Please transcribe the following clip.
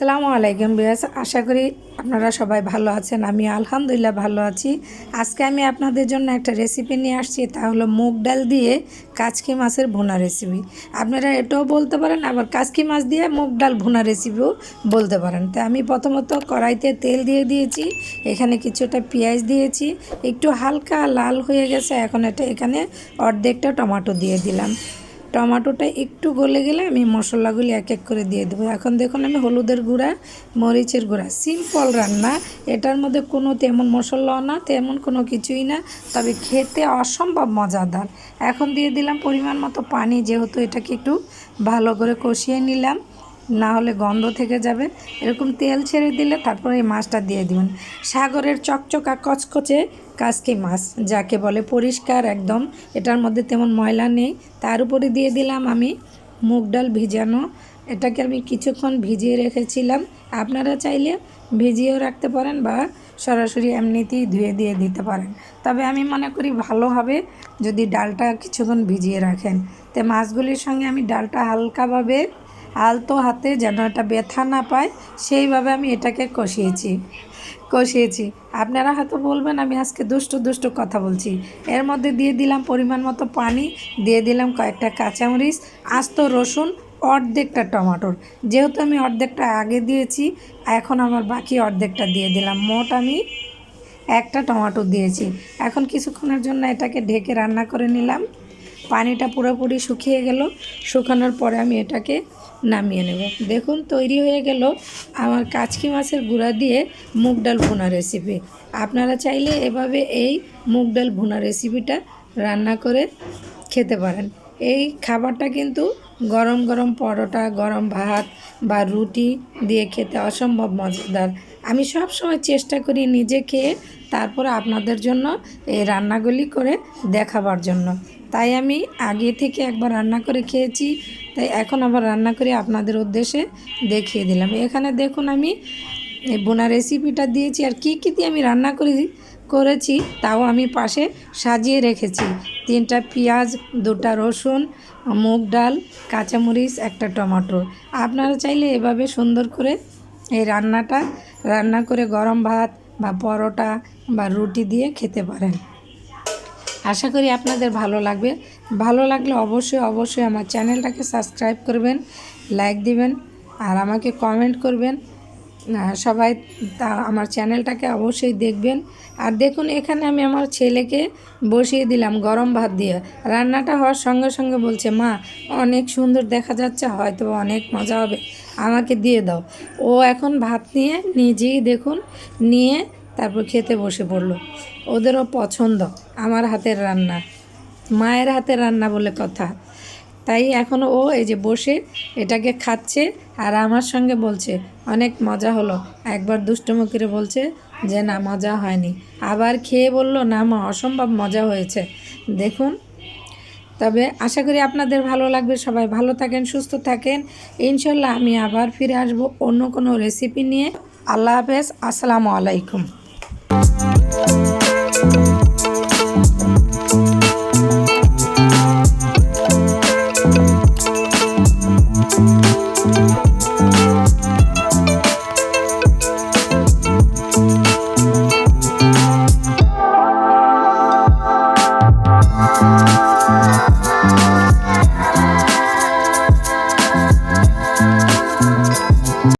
আসসালামু আলাইকুম বিয়াস আশা করি আপনারা সবাই ভালো আছেন, আমি আলহামদুলিল্লাহ ভালো আছি। আজকে আমি আপনাদের জন্য একটা রেসিপি নিয়ে আসছি, তা হলো মুগ ডাল দিয়ে কাচকি মাছের ভুনা রেসিপি আপনারা এটাও বলতে পারেন, আবার কাচকি মাছ দিয়ে মুগ ডাল ভুনা রেসিপিও বলতে পারেন। তো আমি প্রথমত কড়াইতে তেল দিয়ে দিয়েছি, এখানে কিছুটা পেঁয়াজ দিয়েছি, একটু হালকা লাল হয়ে গেছে, এখন এটা এখানে অর্ধেকটা টমেটো দিয়ে দিলাম। টমেটোটা একটু গলে গেলে আমি মশলাগুলি এক এক করে দিয়ে দেবো। এখন দেখুন আমি হলুদের গুঁড়া, মরিচের গুঁড়া। সিম্পল রান্না, এটার মধ্যে কোনো তেমন মশলাও না, তেমন কোনো কিছুই না, তবে খেতে অসম্ভব মজাদার। এখন দিয়ে দিলাম পরিমাণ মতো পানি, যেহেতু এটাকে একটু ভালো করে কষিয়ে নিলাম। না হলে গন্ধ থেকে যাবে। এরকম তেল ছেড়ে দিলে তারপরে এই মাছটা দিয়ে দিবেন। সাগরের চকচকা কচকচে কাসকি মাছ, যাকে বলে পরিষ্কার একদম। এটার মধ্যে তেমন ময়লা নেই। তার উপরে দিয়ে দিলাম আমি মুগ ডাল ভিজানো। এটাকে আমি কিছুক্ষণ ভিজিয়ে রেখেছিলাম। আপনারা চাইলে ভিজিয়েও রাখতে পারেন বা সরাসরি এমনিতেই ধুয়ে দিয়ে দিতে পারেন। তবে আমি মনে করি ভালো হবে যদি ডালটা কিছুক্ষণ ভিজিয়ে রাখেন। তো মাছগুলির সঙ্গে আমি ডালটা হালকাভাবে আলতো হাতে যেন এটা ব্যথা না পায়, সেইভাবে আমি এটাকে কষিয়েছি। কষিয়েছি। আপনারা হয়তো বলবেন, আমি আজকে দুষ্টু দুষ্টু কথা বলছি। এর মধ্যে দিয়ে দিলাম পরিমাণ মতো পানি, দিয়ে দিলাম কয়েকটা কাঁচামরিচ, আস্ত রসুন, অর্ধেকটা টমাটোর। যেহেতু আমি অর্ধেকটা আগে দিয়েছি, এখন আমার বাকি অর্ধেকটা দিয়ে দিলাম। মোট আমি একটা টমাটো দিয়েছি। এখন কিছুক্ষণের জন্য এটাকে ঢেকে রান্না করে নিলাম। পানিটা পুরোপুরি শুকিয়ে গেল। শুকানোর পরে আমি এটাকে নামিয়ে নেব। দেখুন, তৈরি হয়ে গেল আমার কাচকি মাছের গুঁড়া দিয়ে মুগ ডাল ভুনা রেসিপি আপনারা চাইলে এভাবে এই মুগ ডাল ভুনা রেসিপিটা রান্না করে খেতে পারেন। এই খাবারটা কিন্তু গরম গরম পরোটা, গরম ভাত বা রুটি দিয়ে খেতে অসম্ভব মজাদার। আমি সব সময় চেষ্টা করি নিজে খেয়ে, তারপরে আপনাদের জন্য এই রান্নাগুলি করে দেখাবার জন্য। তাই আমি আগে থেকে একবার রান্না করে খেয়েছি, তাই এখন আবার রান্না করে আপনাদের উদ্দেশ্যে দেখিয়ে দিলাম। এখানে দেখুন আমি বোনা রেসিপিটা দিয়েছি আর কী কী দিয়ে আমি রান্না করি, করেছি তাও আমি পাশে সাজিয়ে রেখেছি। তিনটা পেঁয়াজ, দুটা রসুন, মুগ ডাল, কাঁচামরিচ, একটা টমেটো। আপনারা চাইলে এভাবে সুন্দর করে এই রান্নাটা, রান্না করে গরম ভাত বা পরোটা বা রুটি দিয়ে খেতে পারেন। আশা করি আপনাদের ভালো লাগবে। ভালো লাগলে অবশ্যই অবশ্যই আমার চ্যানেলটাকে সাবস্ক্রাইব করবেন, লাইক দিবেন, আর আমাকে কমেন্ট করবেন। সবাই তা, আমার চ্যানেলটাকে অবশ্যই দেখবেন। আর দেখুন, এখানে আমি আমার ছেলেকে বসিয়ে দিলাম গরম ভাত দিয়ে। রান্নাটা হওয়ার সঙ্গে সঙ্গে বলছে, মা, অনেক সুন্দর দেখা যাচ্ছে, হয়তো অনেক মজা হবে। আমাকে দিয়ে দাও। ও এখন ভাত নিয়ে নিজেই দেখুন, নিয়ে তারপর খেতে বসে পড়ল। ওদেরও পছন্দ, আমার হাতের রান্না, মায়ের হাতের রান্না বলে কথা। তাই এখন ও এই যে বসে এটাকে খাচ্ছে আর আমার সঙ্গে বলছে, অনেক মজা হলো। একবার দুষ্টুমো বলছে যে, না, মজা হয়নি। আবার খেয়ে বলল, না মা, অসম্ভব মজা হয়েছে। দেখুন। তবে আশা করি আপনাদের ভালো লাগবে। সবাই ভালো থাকেন, সুস্থ থাকেন। ইনশাল্লাহ আমি আবার ফিরে আসব অন্য কোনো রেসিপি নিয়ে। আল্লাহ হাফেজ। আসসালামু আলাইকুম।